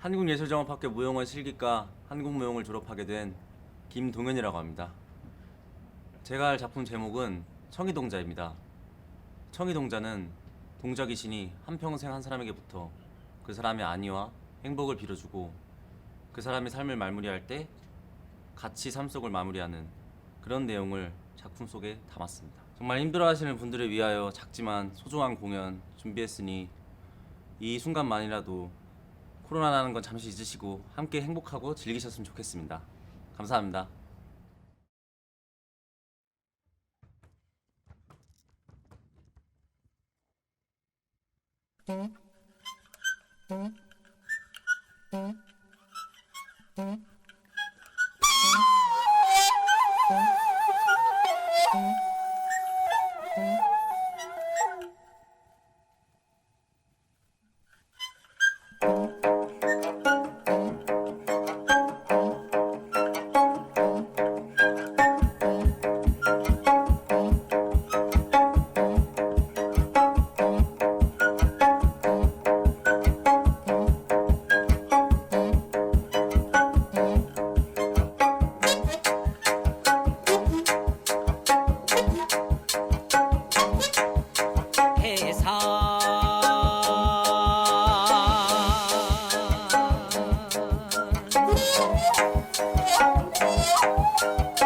한국예술정원학교 무용원 실기과 한국무용을 졸업하게 된 김동현이라고 합니다. 제가 할 작품 제목은 청이동자입니다. 청이동자는 동자 귀신이 한평생 한 사람에게 붙어 그 사람의 안위와 행복을 빌어주고 그 사람의 삶을 마무리할 때 같이 삶 속을 마무리하는 그런 내용을 작품 속에 담았습니다. 정말 힘들어하시는 분들을 위하여 작지만 소중한 공연 준비했으니 이 순간만이라도 코로나라는 건 잠시 잊으시고 함께 행복하고 즐기셨으면 좋겠습니다. 감사합니다. 해 Bye.